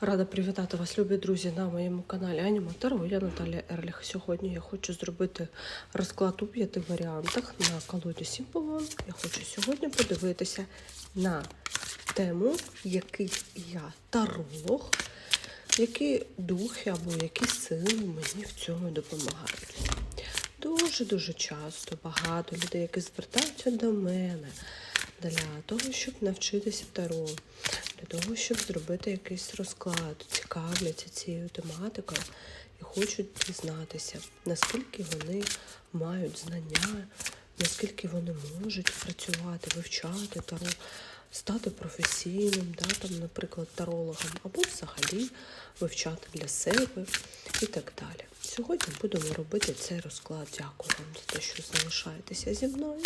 Рада привітати вас, любі друзі, на моєму каналі Аніма Таро. Я Наталія Ерліх. Сьогодні я хочу зробити розклад у п'яти варіантах на колоді Сімполон. Я хочу сьогодні подивитися на тему, який я таролог, які духи або які сили мені в цьому допомагають. Дуже-дуже часто багато людей, які звертаються до мене для того, щоб навчитися таро, для того, щоб зробити якийсь розклад, цікавляться цією тематикою і хочуть дізнатися, наскільки вони мають знання, наскільки вони можуть працювати, вивчати таро, стати професійним, да, там, наприклад, тарологом, або взагалі вивчати для себе і так далі. Сьогодні будемо робити цей розклад. Дякую вам за те, що залишаєтеся зі мною.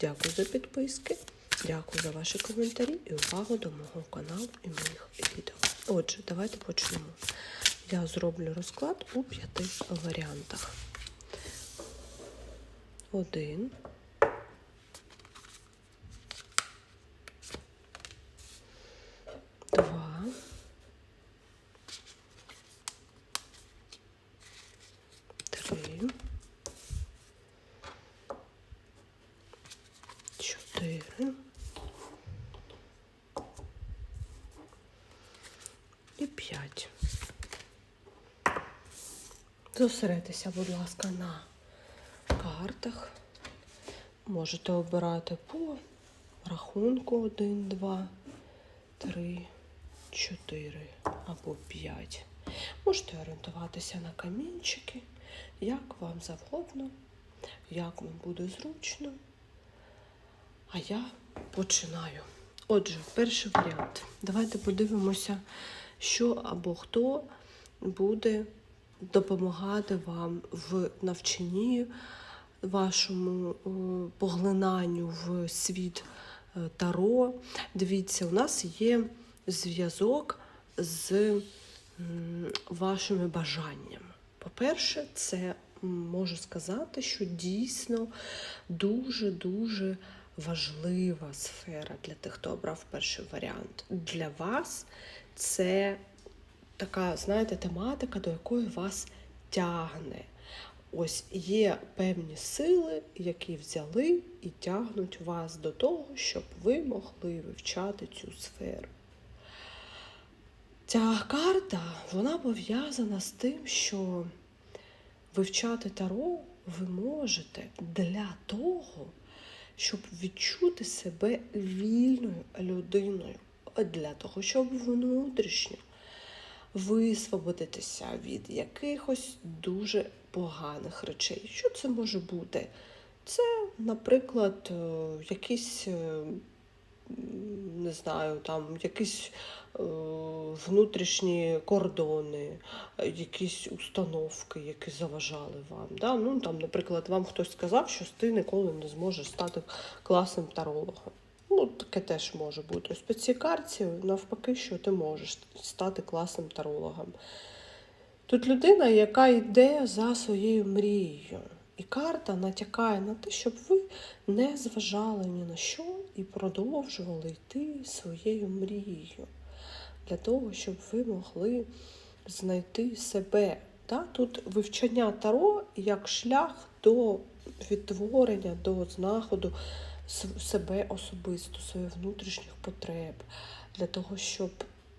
Дякую за підписки. Дякую за ваші коментарі і увагу до мого каналу і моїх відео. Отже, давайте почнемо. Я зроблю розклад у п'яти варіантах. Один. Зосередьтеся, будь ласка, на картах. Можете обирати по рахунку 1, 2, 3, 4 або 5. Можете орієнтуватися на камінчики, як вам завгодно, як вам буде зручно. А я починаю. Отже, перший варіант. Давайте подивимося, що або хто буде допомагати вам в навчанні, вашому поглинанню в світ е, Таро. Дивіться, у нас є зв'язок з вашими бажаннями. По-перше, це можу сказати, що дійсно дуже-дуже важлива сфера для тих, хто обрав перший варіант. Для вас це така, знаєте, тематика, до якої вас тягне. Ось є певні сили, які взяли і тягнуть вас до того, щоб ви могли вивчати цю сферу. Ця карта вона пов'язана з тим, що вивчати таро ви можете для того, щоб відчути себе вільною людиною, для того, щоб внутрішньо висвободитися від якихось дуже поганих речей. Що це може бути? Це, наприклад, е, якісь, е, не знаю, там якісь е, внутрішні кордони, якісь установки, які заважали вам. Да? Ну, там, наприклад, вам хтось сказав, що ти ніколи не зможеш стати класним тарологом. Ну, таке теж може бути. Ось по цій карті навпаки, що ти можеш стати класним тарологом. Тут людина, яка йде за своєю мрією. І карта натякає на те, щоб ви не зважали ні на що і продовжували йти своєю мрією. Для того, щоб ви могли знайти себе. Тут вивчення таро як шлях до відтворення, до знаходу себе особисто, своїх внутрішніх потреб, для того, щоб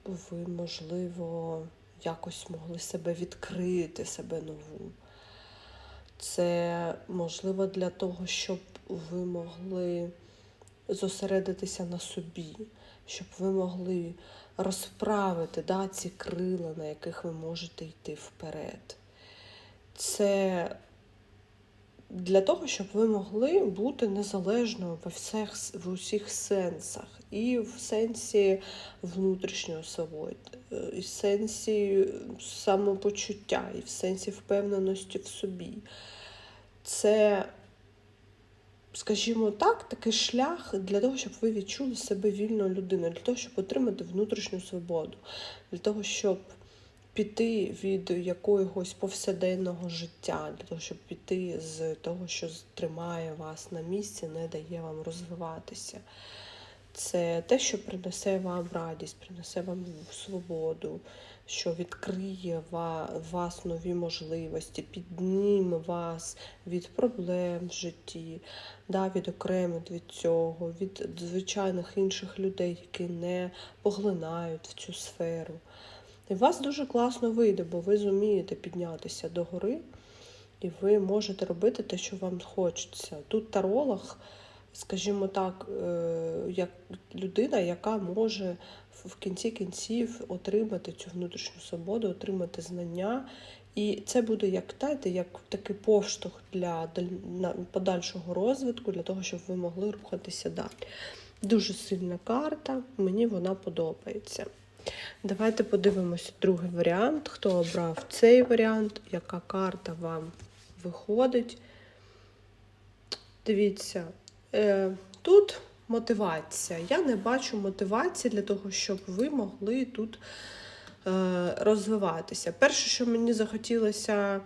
ви, можливо, якось могли себе відкрити, себе нову. Це можливо для того, щоб ви могли зосередитися на собі, щоб ви могли розправити да, ці крила, на яких ви можете йти вперед. Це для того, щоб ви могли бути незалежною во всіх, в усіх сенсах, і в сенсі внутрішньої свободи, е, і в сенсі самопочуття, і в сенсі впевненості в собі. Це, скажімо так, такий шлях для того, щоб ви відчули себе вільною людиною, для того, щоб отримати внутрішню свободу, для того, щоб піти від якогось повсякденного життя, для того, щоб піти з того, що тримає вас на місці, не дає вам розвиватися. Це те, що принесе вам радість, принесе вам свободу, що відкриє вас нові можливості, підніме вас від проблем в житті, да, відокремить від цього, від звичайних інших людей, які не поглинають в цю сферу. І вас дуже класно вийде, бо ви зумієте піднятися до гори, і ви можете робити те, що вам хочеться. Тут таролог, скажімо так, е, як людина, яка може в кінці кінців отримати цю внутрішню свободу, отримати знання. І це буде як знаєте, як такий поштовх для подальшого розвитку, для того, щоб ви могли рухатися далі. Дуже сильна карта, мені вона подобається. Давайте подивимося другий варіант. Хто обрав цей варіант, яка карта вам виходить. Дивіться, е, тут мотивація. Я не бачу мотивації для того, щоб ви могли тут е, розвиватися. Перше, що мені захотілося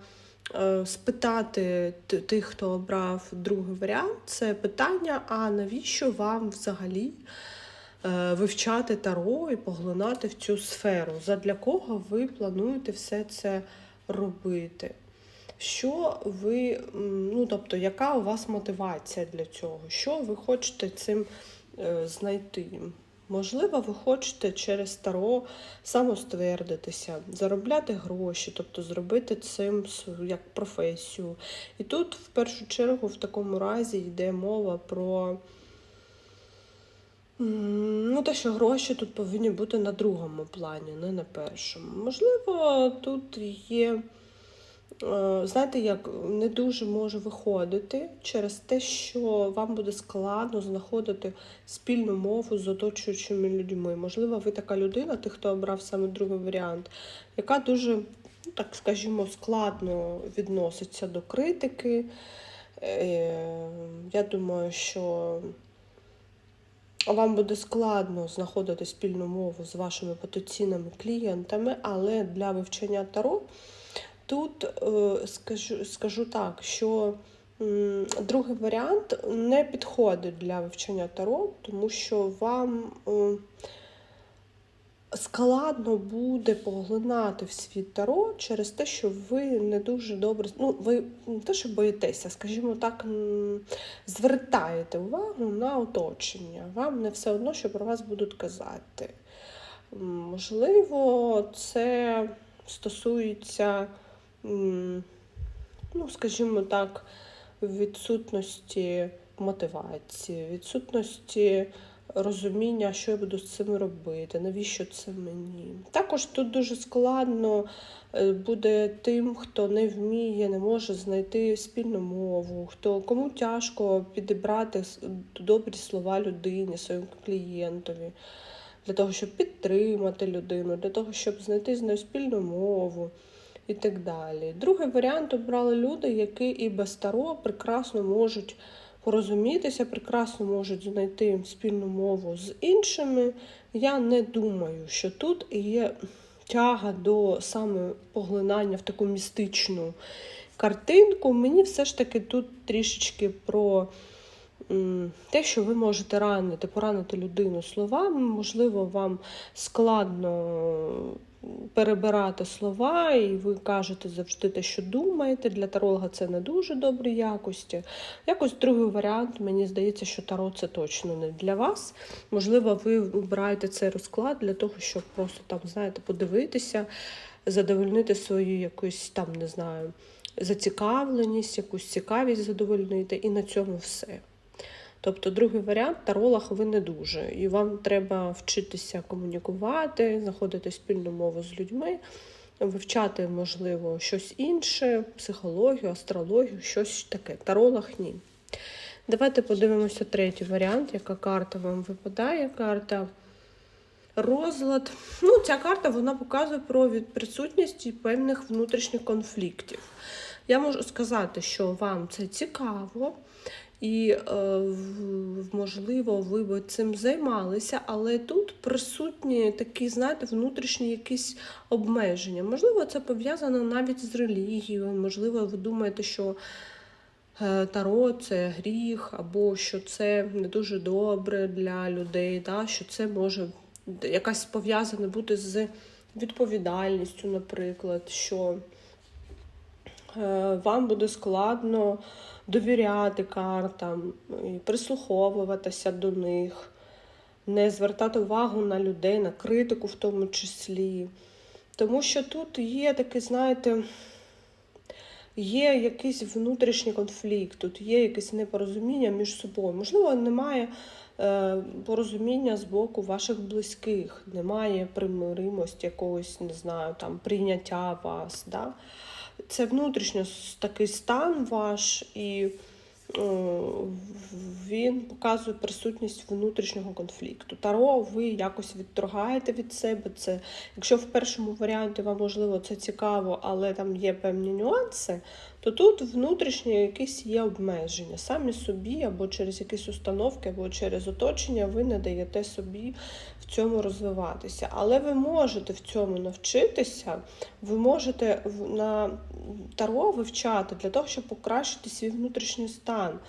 е, спитати тих, хто обрав другий варіант, це питання: а навіщо вам взагалі? Е, Вивчати таро і поглинати в цю сферу. Задля кого ви плануєте все це робити? Що ви, ну тобто, яка у вас мотивація для цього? Що ви хочете цим е, знайти? Можливо, ви хочете через таро самоствердитися, заробляти гроші, тобто зробити цим як професію. І тут, в першу чергу, в такому разі йде мова про Ну, те, що гроші тут повинні бути на другому плані, не на першому. Можливо, тут є, е, знаєте, як не дуже може виходити через те, що вам буде складно знаходити спільну мову з оточуючими людьми. Можливо, ви така людина, ти, хто обрав саме другий варіант, яка дуже, ну, так скажімо, складно відноситься до критики. Е, Я думаю, що вам буде складно знаходити спільну мову з вашими потенційними клієнтами, але для вивчення таро тут е, скажу, скажу так, що другий варіант не підходить для вивчення таро, тому що вам е, складно буде поглинати в світ таро через те, що ви не дуже добре, ну ви не те, що боїтеся, скажімо так, звертаєте увагу на оточення. Вам не все одно, що про вас будуть казати. Можливо, це стосується, ну, скажімо так, відсутності мотивації, відсутності розуміння, що я буду з цим робити, навіщо це мені. Також тут дуже складно е, буде тим, хто не вміє, не може знайти спільну мову, хто кому тяжко підібрати добрі слова людині, своєму клієнтові. Для того, щоб підтримати людину, для того, щоб знайти з нею спільну мову і так далі. Другий варіант обрали люди, які і без таро прекрасно можуть порозумітися, прекрасно можуть знайти спільну мову з іншими. Я не думаю, що тут є тяга до саме поглинання в таку містичну картинку. Мені все ж таки тут трішечки про те, що ви можете ранити, поранити людину словами. Можливо, вам складно перебирати слова, і ви кажете завжди те, що думаєте. Для таролога це не дуже добрі якості. Якось другий варіант, мені здається, що таро це точно не для вас. Можливо, ви обираєте цей розклад для того, щоб просто там, знаєте, подивитися, задовольнити свою якусь там, не знаю, зацікавленість, якусь цікавість задовольнити, і на цьому все. Тобто, другий варіант таролог ви не дуже. І вам треба вчитися комунікувати, знаходити спільну мову з людьми, вивчати, можливо, щось інше, психологію, астрологію, щось таке. Таролог ні. Давайте подивимося третій варіант, яка карта вам випадає. Карта розлад. Ну, ця карта вона показує про присутність певних внутрішніх конфліктів. Я можу сказати, що вам це цікаво, і, е, можливо, ви би цим займалися, але тут присутні такі, знаєте, внутрішні якісь обмеження. Можливо, це пов'язано навіть з релігією, можливо, ви думаєте, що е, Таро це гріх, або що це не дуже добре для людей, да? що це може якась пов'язане бути з відповідальністю, наприклад, що вам буде складно довіряти картам, прислуховуватися до них, не звертати увагу на людей, на критику в тому числі. Тому що тут є такий, знаєте, є якийсь внутрішній конфлікт, тут є якесь непорозуміння між собою. Можливо, немає е, порозуміння з боку ваших близьких, немає примиримості якогось, не знаю, там прийняття вас. Да? Це внутрішньо такий стан ваш, і е, він показує присутність внутрішнього конфлікту. Таро ви якось відторгаєте від себе це. Якщо в першому варіанті вам можливо це цікаво, але там є певні нюанси, то тут внутрішні якісь є обмеження. Самі собі, або через якісь установки, або через оточення ви не даєте собі в цьому розвиватися. Але ви можете в цьому навчитися, ви можете на таро вивчати для того, щоб покращити свій внутрішній стан.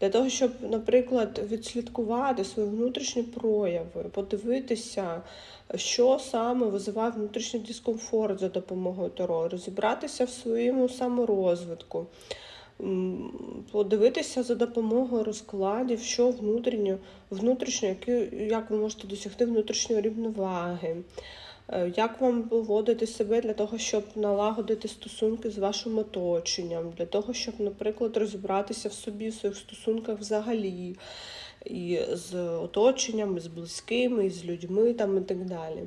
Для того, щоб, наприклад, відслідкувати свої внутрішні прояви, подивитися, що саме визиває внутрішній дискомфорт за допомогою таро, розібратися в своєму саморозвитку, подивитися за допомогою розкладів, що внутрішньо, внутрішньо які, як ви можете досягти внутрішньої рівноваги. Е, Як вам поводити себе для того, щоб налагодити стосунки з вашим оточенням, для того, щоб, наприклад, розібратися в собі, в своїх стосунках взагалі, і з оточенням, і з близькими, і з людьми там, і так далі.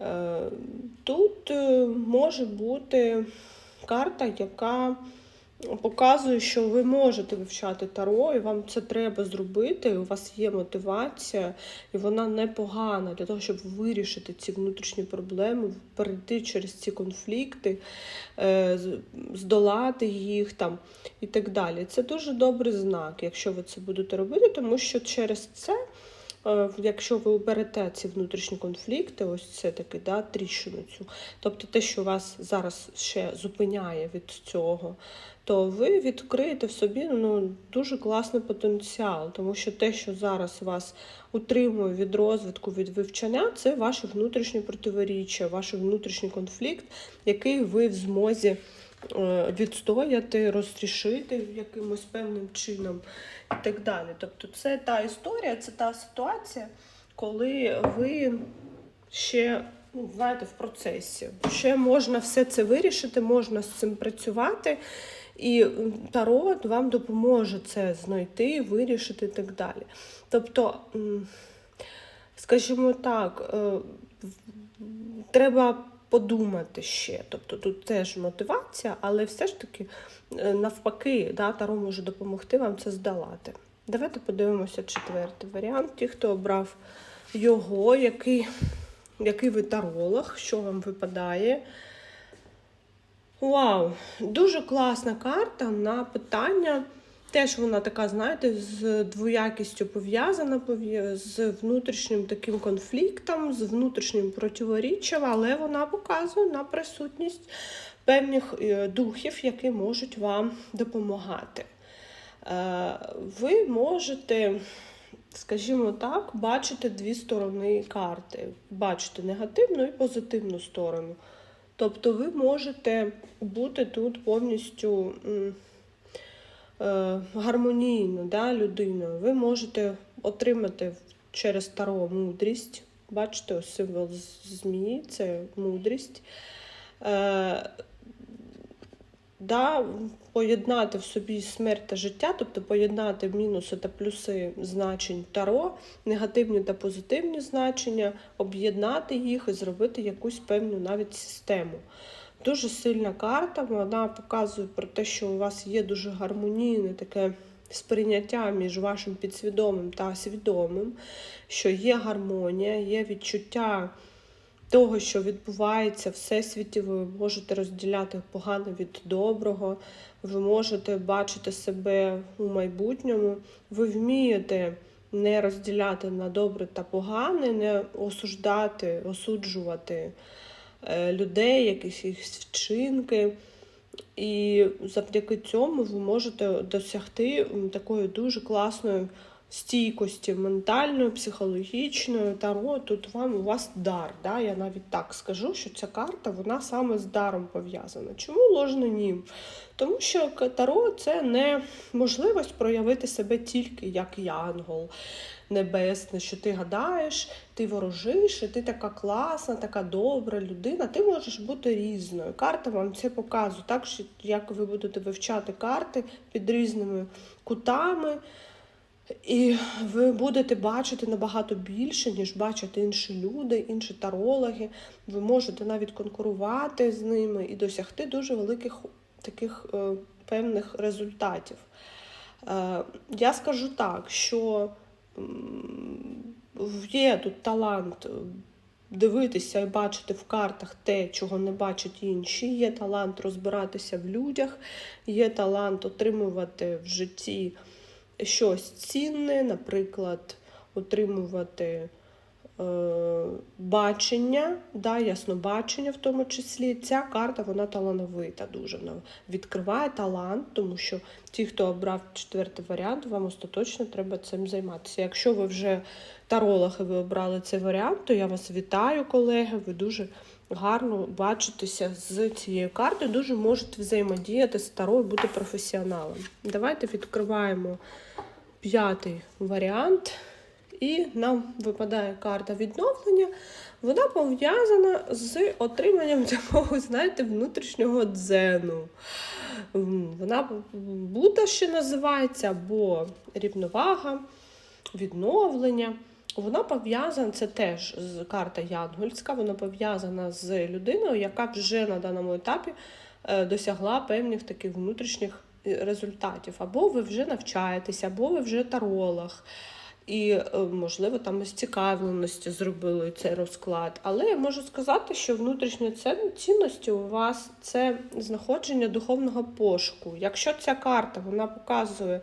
Е, Тут е, може бути карта, яка показує, що ви можете вивчати таро, і вам це треба зробити. У вас є мотивація, і вона непогана для того, щоб вирішити ці внутрішні проблеми, перейти через ці конфлікти, е, здолати їх там і так далі. Це дуже добрий знак, якщо ви це будете робити, тому що через це. Е, Якщо ви оберете ці внутрішні конфлікти, ось це таки да, тріщину цю, тобто те, що вас зараз ще зупиняє від цього, то ви відкриєте в собі ну, дуже класний потенціал, тому що те, що зараз вас утримує від розвитку, від вивчення, це ваше внутрішнє противоріччя, ваш внутрішній конфлікт, який ви в змозі відстояти, розрішити якимось певним чином і так далі. Тобто, це та історія, це та ситуація, коли ви ще ну, знаєте, в процесі. Ще можна все це вирішити, можна з цим працювати, і м, Таро вам допоможе це знайти, вирішити і так далі. Тобто, скажімо так, е, треба подумати ще. Тобто тут теж мотивація, але все ж таки, е, навпаки, да, Таро може допомогти вам це здолати. Давайте подивимося четвертий варіант. Ті, хто обрав його, який, який ви таролог, що вам випадає. Вау! Дуже класна карта на питання. Теж вона така, знаєте, з двоякістю пов'язана, з внутрішнім таким конфліктом, з внутрішнім противоріччям, але вона показує на присутність певних е, духів, які можуть вам допомагати. Е, Ви можете, скажімо так, бачити дві сторони карти. Бачите негативну і позитивну сторону. Тобто ви можете бути тут повністю гармонійно да, людиною. Ви можете отримати через таро мудрість. Бачите, символ змії це мудрість. Е, да, поєднати в собі смерть та життя, тобто поєднати мінуси та плюси значень таро, негативні та позитивні значення, об'єднати їх і зробити якусь певну навіть систему. Дуже сильна карта, вона показує про те, що у вас є дуже гармонійне таке сприйняття між вашим підсвідомим та свідомим, що є гармонія, є відчуття того, що відбувається в всесвіті, ви можете розділяти погане від доброго, ви можете бачити себе у майбутньому, ви вмієте не розділяти на добре та погане, не осуждати, осуджувати людей, якісь їх вчинки. І завдяки цьому ви можете досягти такої дуже класної стійкості ментальної, психологічної. Таро тут вам у вас дар. Да? Я навіть так скажу, що ця карта вона саме з даром пов'язана. Чому ложний нім? Тому що таро це не можливість проявити себе тільки як янгол небесний, що ти гадаєш, ти ворожиш, і ти така класна, така добра людина. Ти можеш бути різною. Карта вам це показує, так що як ви будете вивчати карти під різними кутами. І ви будете бачити набагато більше, ніж бачать інші люди, інші тарологи. Ви можете навіть конкурувати з ними і досягти дуже великих таких е, певних результатів. Е, я скажу так, що є тут талант е, дивитися і бачити в картах те, чого не бачать інші. Є талант розбиратися в людях, є талант отримувати в житті щось цінне, наприклад, отримувати бачення, да, яснобачення в тому числі. Ця карта вона талановита дуже. Відкриває талант, тому що ті, хто обрав четвертий варіант, вам остаточно треба цим займатися. Якщо ви вже таролог і ви обрали цей варіант, то я вас вітаю, колеги. Ви дуже гарно бачитеся з цією картою, дуже можете взаємодіяти з таро і бути професіоналом. Давайте відкриваємо п'ятий варіант. І нам випадає карта відновлення. Вона пов'язана з отриманням такого, знаєте, внутрішнього дзену. Вона Будда ще називається, або рівновага, відновлення. Вона пов'язана, це теж з карта Янгольська, вона пов'язана з людиною, яка вже на даному етапі е, досягла певних таких внутрішніх е, результатів. Або ви вже навчаєтеся, або ви вже таролог. І, е, можливо, там із цікавленості зробили цей розклад. Але я можу сказати, що внутрішні цін- цінності у вас це знаходження духовного пошуку. Якщо ця карта вона показує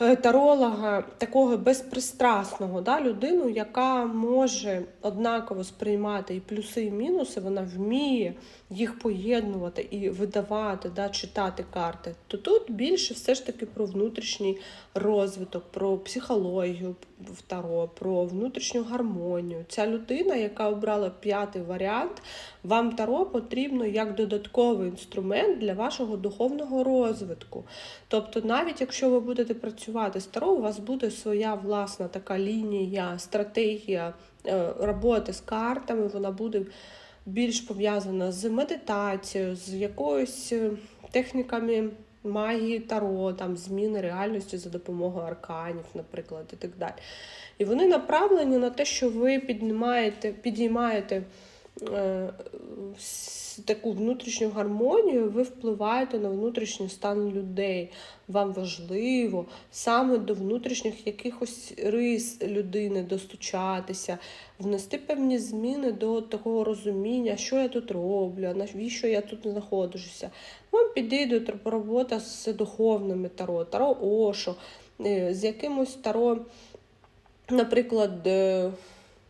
таролога такого безпристрасного, да, людину, яка може однаково сприймати і плюси, і мінуси, вона вміє їх поєднувати і видавати, да, читати карти, то тут більше все ж таки про внутрішній розвиток, про психологію в таро, про внутрішню гармонію. Ця людина, яка обрала п'ятий варіант, вам таро потрібно як додатковий інструмент для вашого духовного розвитку. Тобто, навіть якщо ви будете працювати з таро, у вас буде своя власна така лінія, стратегія е, роботи з картами, вона буде більш пов'язана з медитацією, з якоюсь е, техніками магії таро, там зміни реальності за допомогою арканів, наприклад, і так далі. І вони направлені на те, що ви піднімаєте, підіймаєте таку внутрішню гармонію, ви впливаєте на внутрішній стан людей. Вам важливо саме до внутрішніх якихось рис людини достучатися, внести певні зміни до такого розуміння, що я тут роблю, навіщо я тут знаходжуся. Вам підійде робота з духовними таро, таро Ошо, е, з якимось таро, наприклад, е,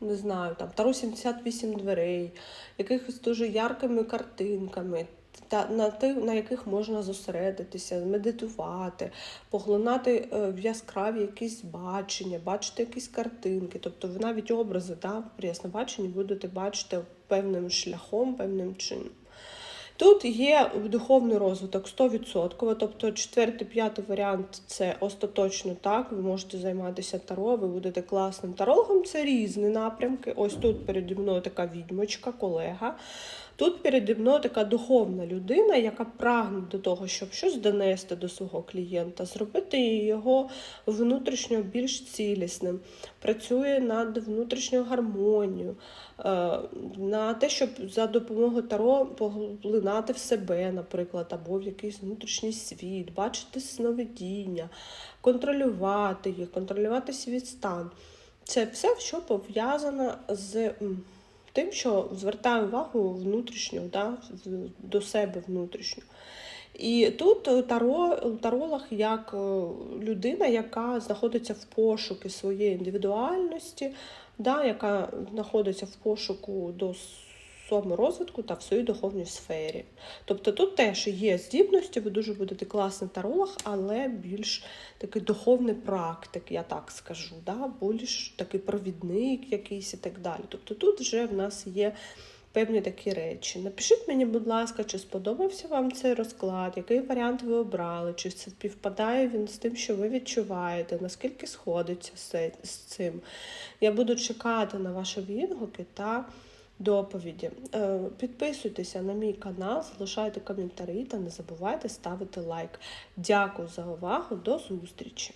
не знаю, там Таро 78 дверей, якихось дуже яркими картинками, та на, тих, на яких можна зосередитися, медитувати, поглинати е, в яскраві якісь бачення, бачити якісь картинки. Тобто ви навіть образи да, при яснобаченні будете бачити певним шляхом, певним чином. Тут є духовний розвиток 100%, тобто четвертий, п'ятий варіант це остаточно так. Ви можете займатися таро, ви будете класним тарологом. Це різні напрямки. Ось тут переді мною така відьмочка, колега. Тут переді мною така духовна людина, яка прагне до того, щоб щось донести до свого клієнта, зробити його внутрішньо більш цілісним, працює над внутрішньою гармонією, е, на те, щоб за допомогою таро поглинати в себе, наприклад, або в якийсь внутрішній світ, бачити сновидіння, контролювати їх, контролювати свій стан. Це все, що пов'язано з тим, що звертаю увагу внутрішню, да, до себе внутрішню. І тут е, таро, таролог як е, людина, яка знаходиться в пошуку своєї індивідуальності, да, яка знаходиться в пошуку до саморозвитку та в своїй духовній сфері. Тобто тут теж є здібності, ви дуже будете класний таролог, але більш такий духовний практик, я так скажу, да? більш такий провідник якийсь і так далі. Тобто тут вже в нас є певні такі речі. Напишіть мені, будь ласка, чи сподобався вам цей розклад, який варіант ви обрали, чи співпадає він з тим, що ви відчуваєте, наскільки сходиться з цим. Я буду чекати на ваші відгуки та доповіді. Е, Підписуйтеся на мій канал, залишайте коментарі та не забувайте ставити лайк. Дякую за увагу, до зустрічі!